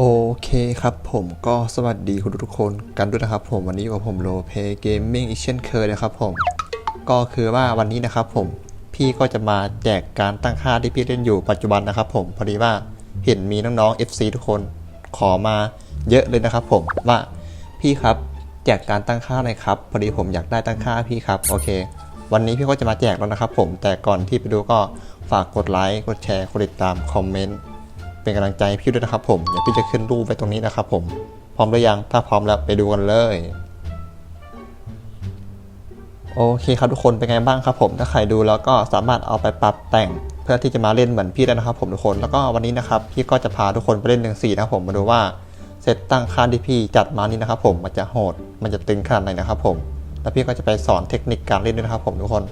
โอเคครับผมก็สวัสดีคุณทุกคนกันด้วยนะครับผมวันนี้อยู่กับผมโลเพเกมมิ่งอีกเช่นเคยนะครับผม ก็คือว่าวันนี้นะครับผมพี่ก็จะมาแจกการตั้งค่าที่พี่เล่นอยู่ปัจจุบันนะครับผมพอดีว่าเห็นมีน้องๆ FC ทุกคนขอมาเยอะเลยนะครับผมว่าพี่ครับแจกการตั้งค่าหน่อยครับพอดีผมอยากได้ตั้งค่าพี่ครับโอเค วันนี้พี่ก็จะมาแจกแล้วนะครับผมแต่ก่อนที่ไปดูก็ฝากกดไลค์กดแชร์กดติดตามคอมเมนต์ เป็นกำลังใจพี่ด้วยนะครับผมเดี๋ยวพี่จะขึ้นรูปไว้ตรงนี้นะครับผมพร้อมหรือยังถ้าพร้อมแล้วไปดูกันเลยโอเคครับทุกคนเป็นไงบ้างครับผมถ้าใครดูแล้วก็สามารถเอาไปปรับแต่งเพื่อที่จะมาเล่นเหมือนพี่ได้นะครับผมทุกคนแล้วก็วันนี้นะครับพี่ก็จะพาทุกคนไปเล่นหนึ่งสี่นะครับผมมาดูว่าเซตตั้งค่าที่พี่จัดมานี่นะครับผมมันจะโหดมันจะตึงขนาดไหนนะครับผมแล้วพี่ก็จะไปสอนเทคนิคการเล่นด้วยนะครับผมทุกคน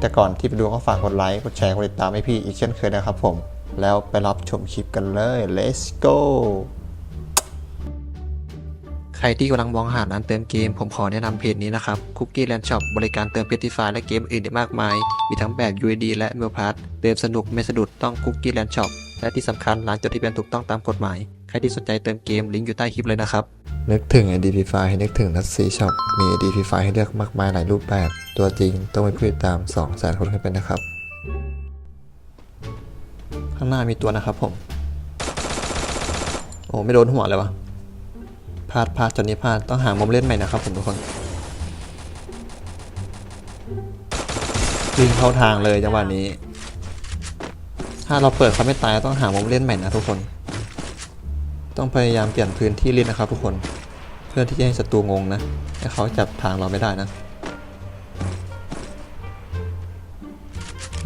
แต่ก่อนที่ไปดูก็ฝากกดไลค์กดแชร์กดติดตามให้พี่อีกเช่นเคยนะครับผม แล้วไปรับชมคลิปกันเลย let's go ใครที่กำลังมองหาร้านเติมเกม ผมขอแนะนำเพจนี้นะครับ Cookie Land Shop บริการเติมเพชรไฟและเกมอื่นได้มากมาย มีทั้งแบบ UID และ m a i l p a s s เติมสนุกไม่สะดุดต้อง Cookie Land Shop และที่สำคัญร้านจดทะเบียนถูกต้องตามกฎหมาย ใครที่สนใจเติมเกมลิงก์อยู่ใต้คลิปเลยนะครับ นึกถึง ID Free Fire ให้นึกถึงนัทซีช็อปมี ID Free Fire ให้เลือกมากมายหลายรูปแบบ ตัวจริงต้องไปพูดตาม2แสนคนขึ้นไปนะครับ ข้างหน้ามีตัวนะครับผม โอ้ไม่โดนหัวเลยวะพลาดพลาดจนนี้พลาดต้องหามุมเล่นใหม่นะครับผมทุกคนวิ่งเข้าทางเลยจังหวะนี้ ถ้าเราเปิดเขาไม่ตายต้องหามุมเล่นใหม่นะทุกคน ต้องพยายามเปลี่ยนพื้นที่เล่นนะครับ ทุกคน เพื่อที่จะให้ศัตรูงงนะให้เขาจับทางเราไม่ได้นะ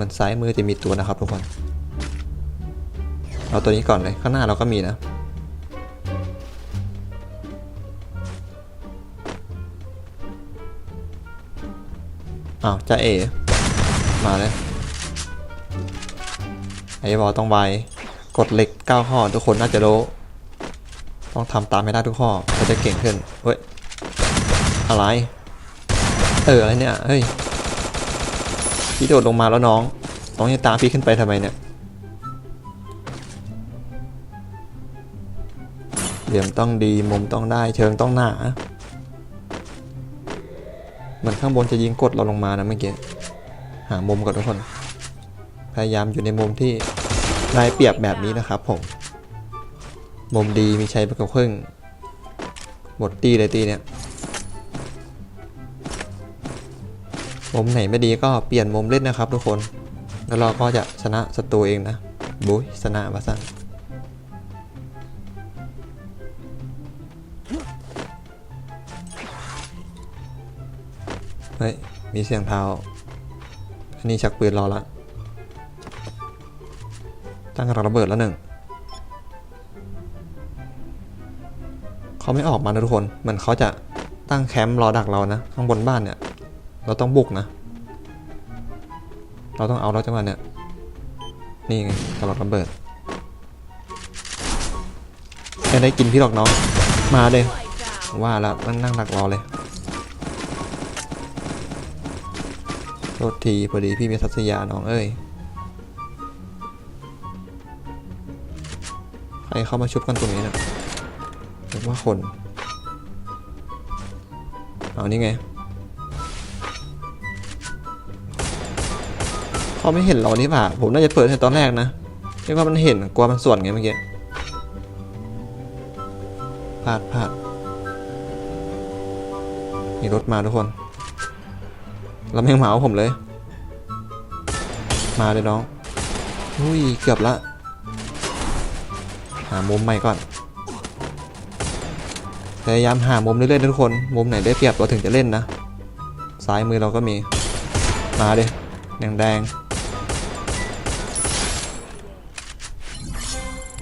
มันซ้ายมือจะมีตัวนะครับทุกคน เอาตัวนี้ก่อนเลย ข้างหน้าเราก็มีนะ อ้าวจ้าเอ มาเลย ไอ้บอลต้องไว กดเหล็ก 9 ข้อ ทุกคนน่าจะรู้ต้องทำตามให้ได้ทุกข้อเราจะเก่งขึ้น เฮ้ย อะไร เออ อะไรเนี่ย เฮ้ย พี่โดดลงมาแล้วน้อง น้องจะตามพี่ขึ้นไปทำไมเนี่ย เหลี่ยมต้องดีมุมต้องได้เชิงต้องหนาเหมือนข้างบนจะยิงกดเราลงมานะเมื่อกี้หามุมก่อนทุกคน พยายามอยู่ในมุมที่ได้เปรียบแบบนี้นะครับผม มุมดีมีชัยไปกับครึ่งหมดตีเลยตีเนี่ยมุมไหนไม่ดีก็เปลี่ยนมุมเล่นนะครับทุกคน แล้วเราก็จะชนะศัตรูเองนะบุ้ยชนะวาสั่ง เฮ้ย มีเสียงเท้า อันนี้ชักปืนรอละ ตั้งกระระเบิดแล้วหนึ่ง เขาไม่ออกมานะทุกคน เหมือนเขาจะตั้งแคมป์รอดักเรานะ ข้างบนบ้านเนี่ย เราต้องบุกนะ เราต้องเอาแล้วจังหวะเนี่ย นี่ไงกระระเบิดไม่ได้กินพี่หรอกน้อง มาเลย ว่าล้วนั่งนั่งดักรอเลย ษทีพอดีพี่มีทัศยาน้องเอ้ย ใครเข้ามาชุบกันตรงนี้นะนึกว่าคน เอานี่ไง เขาไม่เห็นเรานี่ป่ะ ผมน่าจะเปิดให้ตอนแรกนะเรียกว่ามันเห็นกลัวมันส่วนไงเมื่อกี้พลาดพลาดมีรถมาทุกคน แล้วแม่งเหมาผมเลย มาเลยน้องอุ้ยเกือบละ หามุมใหม่ก่อน พยายามหามุมเรื่อยๆทุกคน มุมไหนได้เปรียบเราถึงจะเล่นนะ ซ้ายมือเราก็มี มาเลยแดงๆ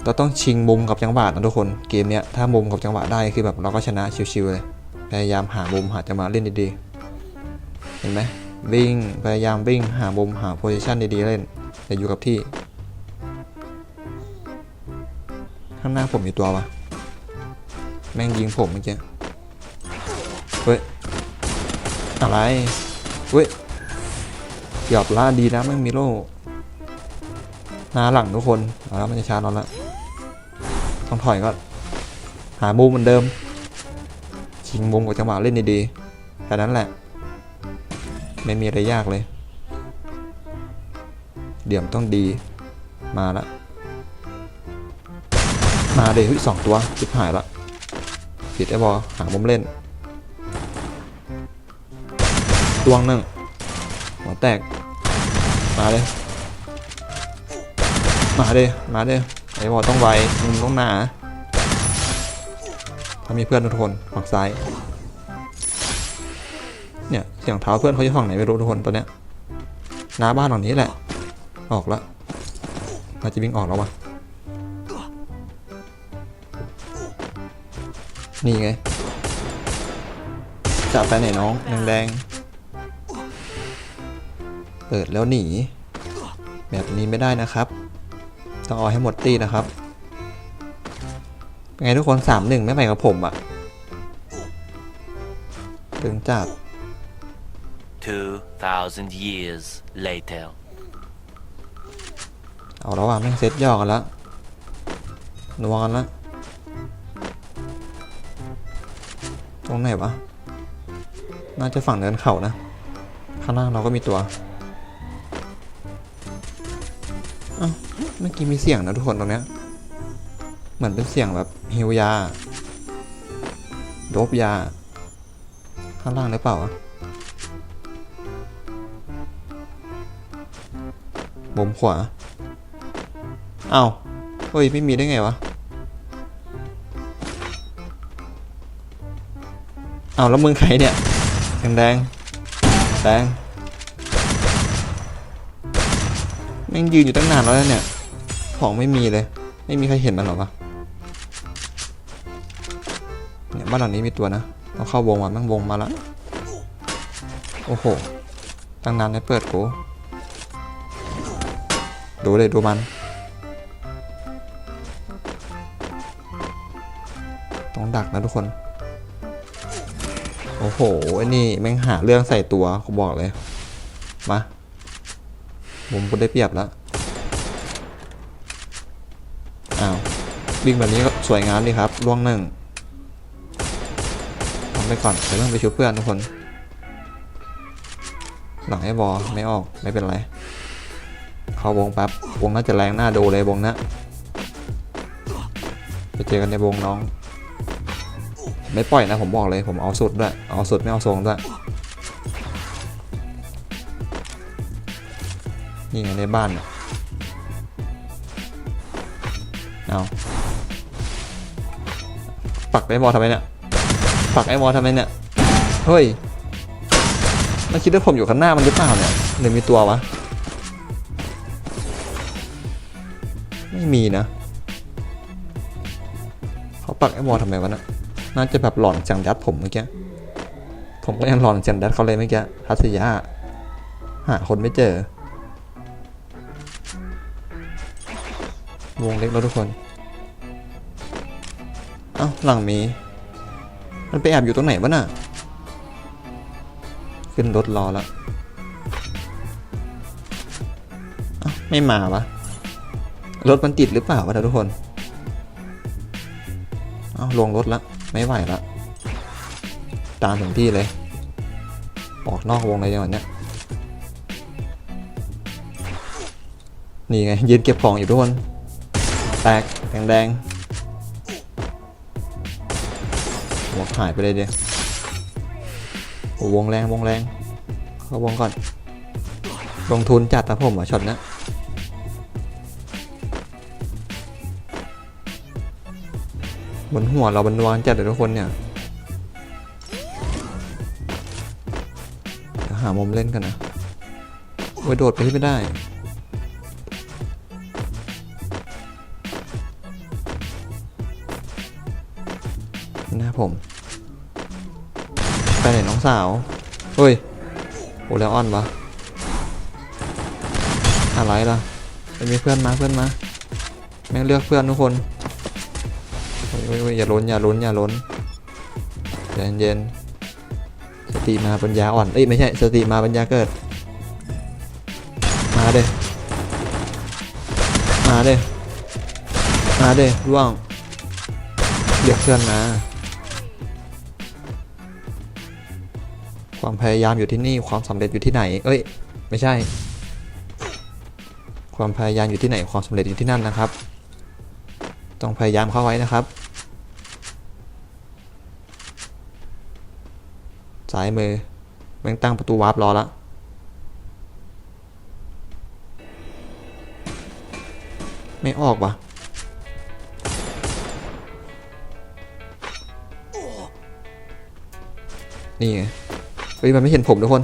เราต้องชิงมุมกับจังหวะนะทุกคน เกมเนี้ยถ้ามุมกับจังหวะได้คือแบบเราก็ชนะชิวๆเลย พยายามหามุมหาจังหวะเล่นดีๆ ห็นไหมวิ่งพยายามวิ่งหามุมหาโพซิชันดีๆเล่นอย่าอยู่กับที่ ข้างหน้าผมมีตัววะแม่งยิงผมเมื่อกี้เฮ้ยอะไรเฮ้ยเกือบล่าดีนะแม่งมีโล่นาหลังทุกคนเอาแล้วมันจะชาร์จเราละต้องถอยก่อนามุมเหมือนเดิมชิงมุมกับจังหวะเล่นดีๆแค่นั้นแหละ ไม่มีอะไรยากเลย เดี่ยมต้องดี มาละ มาเดี๋ยสองตัวจิบหายละปิดไอ้บอหามุมเล่นตวงหนึ่งหัวแตก มาเลย มาเลยมาเลยไอ้บอต้องไวมุมต้องหนาถ้ามีเพื่อนทุกคนฝั่งซ้าย เนี่ยเสียงเท้าเพื่อนเขาอยู่ฝั่งไหนไม่รู้ทุกคนตอนเนี้ยหน้าบ้านหลังนี้แหละ ออกละน่าจะวิ่งออกแล้ววะนี่ไงจะไปไหนน้องแดงๆเปิดแล้วหนี แบบนี้ไม่ได้นะครับ ต้องเอาให้หมดตีนะครับเป็นไงทุกคนสามหนึ่งไม่ไปกับผมอะตึงจัด 2,000 years later. เอาแล้วอะแม่งเซ็ตย่อกันแล้วนัวกันล้วตรงไหนวะ น่าจะฝั่งเนินเขานะ ข้างล่างเราก็มีตัวเอ้าเมื่อกี้มีเสียงนะทุกคนตรงเนี้ย เหมือนเป็นเสียงแบบฮิวยาโดบยา ข้างล่างหรือเปล่าวะ มุมขวาเอ้าเฮ้ย ไม่มีได้ไงวะเอาแล้วมึงใครเนี่ยแดงแดงแดงแม่งยืนอยู่ตั้งนานแล้วเนี่ย ของไม่มีเลย ไม่มีใครเห็นมันหรอวะเนี่ยบ้านหลังนี้มีตัวนะเราเข้าวงมาแม่งวงมาแล้วโอ้โห ตั้งนานเลยเปิดกู ดูเลยดูมัน ต้องดักนะทุกคน โอ้โหไอ้นี่แม่งหาเรื่องใส่ตัวเขาบอกเลย มาผมก็ได้เปรียบแล้ว อ้าววิ่งแบบนี้ก็สวยงามดีครับล่วงหนึ่งทำไปก่อนเดี๋ยวต้องไปช่วยเพื่อนทุกคน หลังไอ้บอไม่ออกไม่เป็นไร เข้าวงแป๊บวงน่าจะแรงหน้าดูเลยวงนะไปเจอกันในวงน้อง ไม่ปล่อยนะผมบอกเลยผมเอาสุดด้วยเอาสุดไม่เอาทรงด้วยนี่ไงในบ้านเอาปักไอ้บอทำไมเนี่ยปักไอ้บอทำไมเนี่ยเฮ้ยมันคิดว่าผมอยู่ข้างหน้ามันหรือเปล่าเนี่ยหรือมีตัววะ ไม่มีนะ เขาปักไอ้บอลทำไมวะนะน่าจะแบบหลอนจังดัดผมเมื่อกี้ ผมก็ยังหลอนจังดัดเขาเลยเมื่อกี้ทัศยาหาคนไม่เจอ วงเล็กแล้วทุกคน เอ้าหลังมี มันไปแอบอยู่ตรงไหนวะน่ะ ขึ้นรถรอแล้วไม่มาวะ รถมันติดหรือเปล่าวะนทุกคนเอ้าลงรถละ ไม่ไหวละ ตามถึงที่เลย ออกนอกวงเลยจังหวะเนี้ยนี่ไงยืนเก็บของอยู่ทุกคน แตกแดงแดงๆหัวหายไปเลยเดียวโอ้วงแรงวงแรงเข้าวงก่อน ลงทุนจัดนะผมอะช็อตเนี้ย บนหัวเราบนวางจัดเลยทุกคนเนี่ยหามุมเล่นกันนะโอ้โดดไปที่ไม่ได้น้าผม ไปไหนน้องสาว เฮ้ย โอ้แล้วอ่อนวะอะไรล่ะไปมีเพื่อนมาเพื่อนมา แม่งเลือกเพื่อนทุกคน เฮ้ยเฮ้ยเฮ้ยอย่าล้นอย่าล้นอย่าล้นใจเย็นสติมาปัญญาอ่อนเอ้ยไม่ใช่สติมาปัญญาเกิด มาเด้มาเด้มาเด้ร่วงเรียกเพื่อนนะความพยายามอยู่ที่นี่ความสำเร็จอยู่ที่ไหน เอ้ย ไม่ใช่ ความพยายามอยู่ที่ไหนความสำเร็จอยู่ที่นั่นนะครับ ต้องพยายามเข้าไว้นะครับ ซ้ายมือ แม่งตั้งประตูวาร์ปรอละไม่ออกวะนี่ไงเฮ้ยมันไม่เห็นผมทุกคน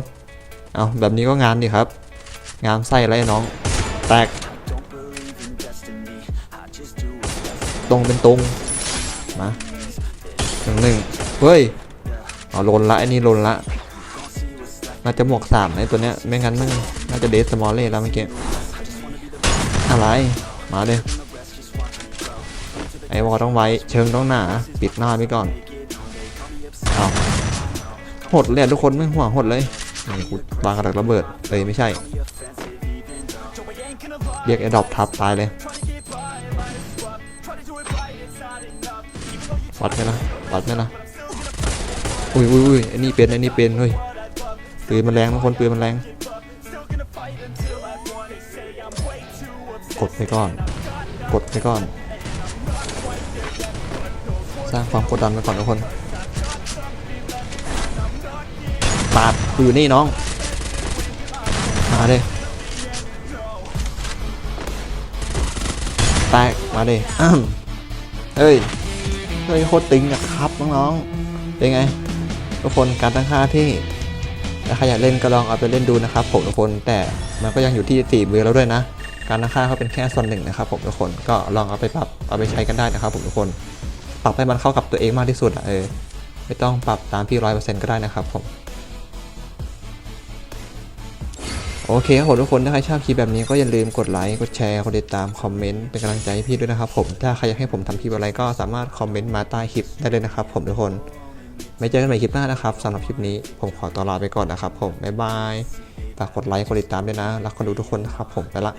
เอาแบบนี้ก็งานดิครับ งามไส้ไรน้อง แตก ตรงเป็นตรง มาหนึ่งหนึ่งเฮ้ย เอาลนละไอ้นี่ลนละน่าจะหมวกสามไอ้ตัวเนี้ยไม่งั้นมันน่าจะเดสสมอลเล่แล้วเมื่อกี้อะไรมาเลยไอ้วอลต้องไว้เชิงต้องหนาปิดหน้าไว้ก่อนเอาหดเลยทุกคนไม่ห่วงหดเลยนี่กูวางกระดักระเบิดเอ้ยไม่ใช่เรียกไอ้ดอกทับตายเลยวัดไหมล่ะวัดไหมล่ะ อุ้ยอุ้ยอุ้ยไอ้นี่เป็นไอ้นี่เป็นเฮ้ยปืนมันแรงทุกคนปืนมันแรง กดไปก่อน กดไปก่อน สร้างความกดดันไปก่อนทุกคนปาดกูอยู่นี่น้อง มาเลยแตกมาเลยเฮ้ยเฮ้ยโคตรตึงอะครับน้องๆเป็นไง ทุกคนการตั้งค่าที่ถ้าใครอยากเล่นก็ลองเอาไปเล่นดูนะครับผมทุกคนแต่มันก็ยังอยู่ที่สี่มือเราด้วยนะ การตั้งค่าเขาเป็นแค่ส่วนหนึ่งนะครับผมทุกคนก็ลองเอาไปปรับเอาไปใช้กันได้นะครับผมทุกคนปรับให้มันเข้ากับตัวเองมากที่สุดอะเออไม่ต้องปรับตามพี่ร้อยเปอร์เซ็นต์ก็ได้นะครับผมโอเคครับผมทุกคนถ้าใครชอบคลิปแบบนี้ก็อย่าลืมกดไลค์กดแชร์กดติดตามคอมเมนต์เป็นกำลังใจให้พี่ด้วยนะครับผมถ้าใครอยากให้ผมทำคลิปอะไรก็สามารถคอมเมนต์มาใต้คลิปได้เลยนะครับผมทุกคน ไม่เจอกันใหม่คลิปหน้านะครับสำหรับคลิปนี้ผมขอตัวลาไปก่อนนะครับผม บ๊ายบาย ฝากกดไลค์ กดติดตามด้วยนะ รักคนดูทุกคนนะครับผม ไปละ